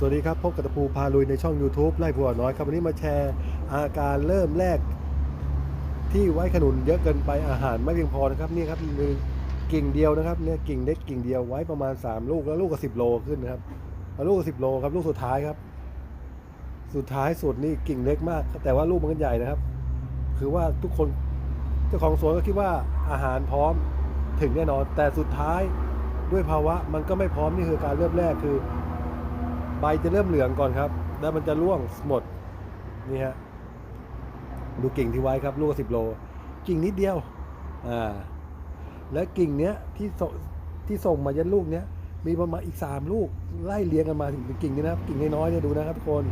สวัสดีครับ พบกับตะปูพาลุยในช่อง YouTube ไล่ผัวน้อยครับ วันนี้มาแชร์อาการเริ่มแรก ที่ไว้ขนุนเยอะเกินไปอาหารไม่เพียงพอนะครับนี่ครับมีกิ่งเดียวนะครับเนี่ยกิ่งเล็กกิ่งเดียวไว้ประมาณ 3 ลูกแล้วลูกก็สิโลขึ้นนะครับแล้วลูกก็สิโลครับลูกสุดท้ายครับ สุดท้ายสุดนี่กิ่งเล็กมาก แต่ว่าลูกมันก็ใหญ่นะครับ คือว่าทุกคนเจ้าของสวนก็คิดว่าอาหารพร้อมถึงแน่นอน แต่สุดท้ายด้วยภาวะมันก็ไม่พร้อมนี่คือการเริ่มแรกคือ ใบจะเริ่มเหลืองก่อนครับ แล้วมันจะร่วงหมด นี่ฮะ ดูกิ่งที่ไว้ครับ ลูกสิบโล กิ่งนิดเดียว อ่า แล้วกิ่งเนี้ยที่ส่งที่ส่งมายันลูกเนี้ย มีประมาณอีกสามลูก ไล่เลี้ยงกันมาถึงกิ่งนี้นะครับ กิ่งน้อยๆเนี่ยดูนะครับทุกคน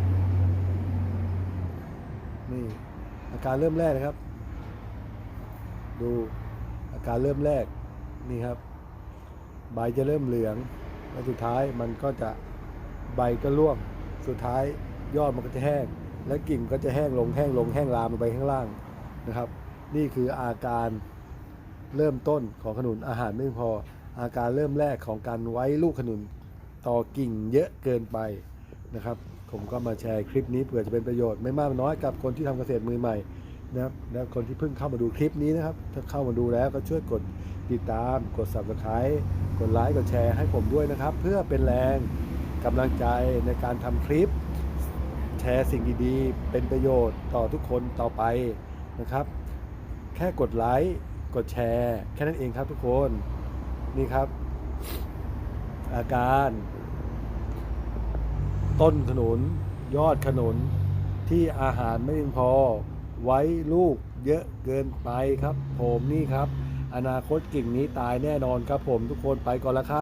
นี่ อาการเริ่มแรกนะครับ ดูอาการเริ่มแรก นี่ครับ ใบจะเริ่มเหลือง แล้วสุดท้ายมันก็จะ ใบก็ร่วง สุดท้ายยอดมันก็จะแห้ง และกิ่งก็จะแห้งลงแห้งลงแห้งลามลงไปข้างล่างนะครับ นี่คืออาการเริ่มต้นของขนุนอาหารไม่พอ อาการเริ่มแรกของการไว้ลูกขนุนต่อกิ่งเยอะเกินไปนะครับ ผมก็มาแชร์คลิปนี้เผื่อจะเป็นประโยชน์ไม่มากน้อยกับคนที่ทำเกษตรมือใหม่นะครับและคนที่เพิ่งเข้ามาดูคลิปนี้นะครับ ถ้าเข้ามาดูแล้วก็ช่วยกดติดตาม กด subscribe กดไลค์กดแชร์ให้ผมด้วยนะครับ เพื่อเป็นแรง กำลังใจในการทำคลิป แชร์สิ่งดีๆ เป็นประโยชน์ต่อทุกคนต่อไปนะครับ แค่กดไลค์กดแชร์ แค่นั้นเองครับทุกคนนี่ครับ อาการ ต้นขนุนยอดขนุนที่อาหารไม่เพียงพอไว้ลูกเยอะเกินไปครับ ผมนี่ครับ อนาคตกิ่งนี้ตายแน่นอนครับผมทุกคนไปก่อนละครับ